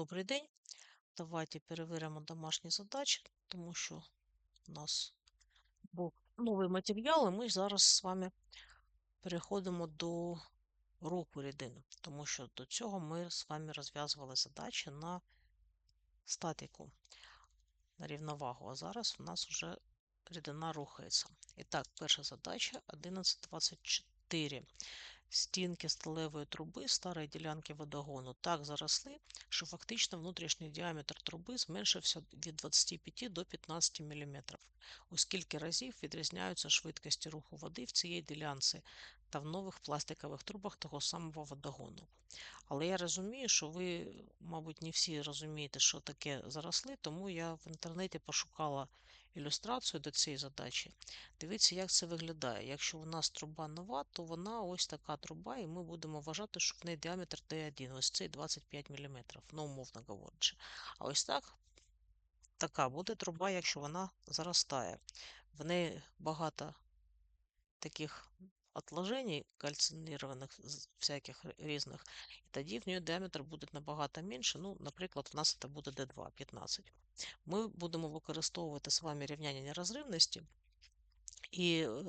Добрий день. Давайте перевіримо домашні задачі, тому що у нас був новий матеріал, і ми зараз з вами переходимо до руху рідини, тому що до цього ми з вами розв'язували задачі на статику, на рівновагу, а зараз у нас вже рідина рухається. І так, перша задача 11.24. Стінки сталевої труби старої ділянки водогону так заросли, що фактично внутрішній діаметр труби зменшився від 25 до 15 мм, у скільки разів відрізняються швидкості руху води в цій ділянці та в нових пластикових трубах того самого водогону. Але я розумію, що ви, мабуть, не всі розумієте, що таке заросли, тому я в інтернеті пошукала ілюстрацію до цієї задачі. Дивіться, як це виглядає. Якщо у нас труба нова, то вона ось така труба, і ми будемо вважати, що в неї діаметр Т1, ось цей 25 мм, ну, умовно говорячи. А ось так така буде труба, якщо вона заростає. В неї багато таких отложений кальцинірованих всяких різних, і тоді в нього діаметр буде набагато менше. Ну, наприклад, у нас це буде D2, 15. Ми будемо використовувати з вами рівняння нерозривності. І е,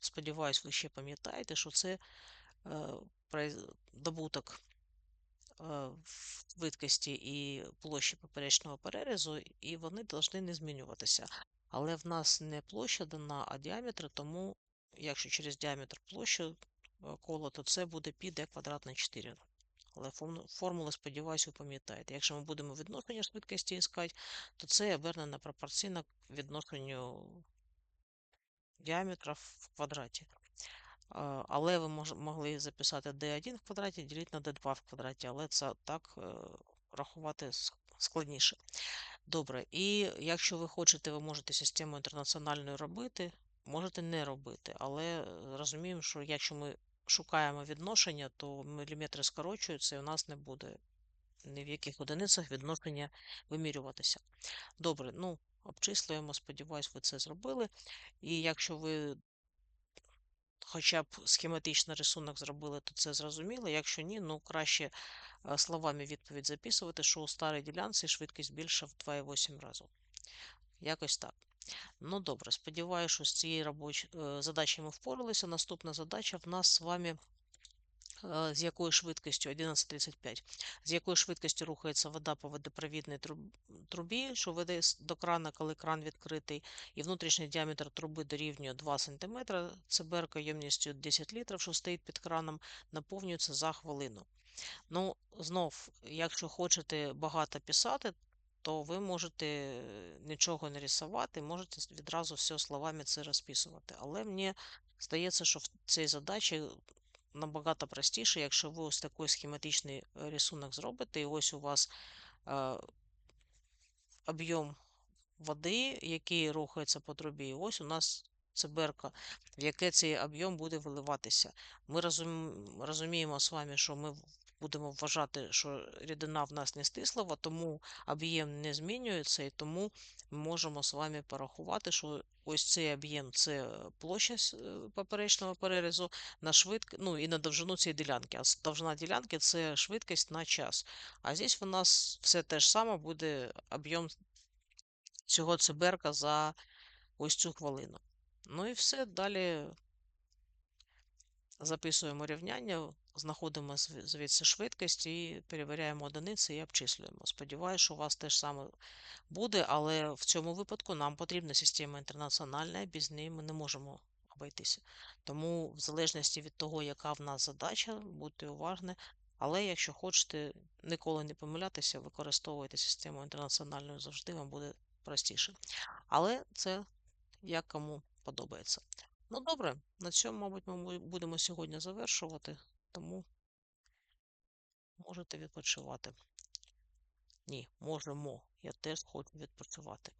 сподіваюсь, ви ще пам'ятаєте, що це е, добуток е, швидкості і площі поперечного перерізу, і вони повинні не змінюватися. Але в нас не площа дана, а діаметр, тому якщо через діаметр площі кола, то це буде пі d квадрат на 4. Але формули, сподіваюся, ви пам'ятаєте. Якщо ми будемо відношення швидкості іскати, то це обернена пропорційна відношенню діаметра в квадраті. Але ви могли записати d1 в квадраті, ділити на d2 в квадраті, але це так е, рахувати складніше. Добре, і якщо ви хочете, ви можете систему інтернаціональної робити, можете не робити. Але е, розуміємо, що якщо ми шукаємо відношення, то міліметри скорочуються і у нас не буде ні в яких одиницях відношення вимірюватися. Добре, ну, обчислюємо, сподіваюсь, ви це зробили. І якщо ви хоча б схематичний рисунок зробили, то це зрозуміло. Якщо ні, ну краще е, словами відповідь записувати, що у старій ділянці швидкість більша в 2,8 разу. Якось так. Ну, добре, сподіваюся, що з цією робоч... Е, задачею ми впоралися. Наступна задача в нас з вами Е, з якою швидкістю 11.35, з якою швидкістю рухається вода по водопровідній трубі, що веде до крана, коли кран відкритий, і внутрішній діаметр труби дорівнює 2 см. Циберка ємністю 10 літрів, що стоїть під краном, наповнюється за хвилину. Ну, знов, якщо хочете багато писати, то ви можете нічого не рисувати, можете відразу все словами це розписувати. Але мені здається, що в цій задачі набагато простіше, якщо ви ось такий схематичний е, рисунок зробите, і ось у вас е, об'єм води, який рухається по трубі, і ось у нас циберка, в яке цей об'єм буде виливатися. Ми розуміємо з вами, що ми будемо вважати, що рідина в нас не стислива, тому об'єм не змінюється, і тому ми можемо з вами порахувати, що ось цей об'єм це площа е, поперечного перерізу на швидк... ну і на довжину цієї ділянки. А довжина ділянки це швидкість на час. А здесь у нас все те ж саме буде об'єм цього циберка за ось цю хвилину. Ну і все. Далі записуємо рівняння, знаходимо звідси швидкість і перевіряємо одиниці і обчислюємо. Сподіваюся, що у вас теж саме буде, але в цьому випадку нам потрібна система інтернаціональна, без неї ми не можемо обійтися. Тому, в залежності від того, яка в нас задача, будьте уважні. Але якщо хочете ніколи не помилятися, використовуйте систему інтернаціональну завжди вам буде простіше. Але це як кому подобається. Ну, добре, на цьому, мабуть, ми будемо сьогодні завершувати, тому можете відпочивати. Ні, можемо. Я теж хочу відпочивати.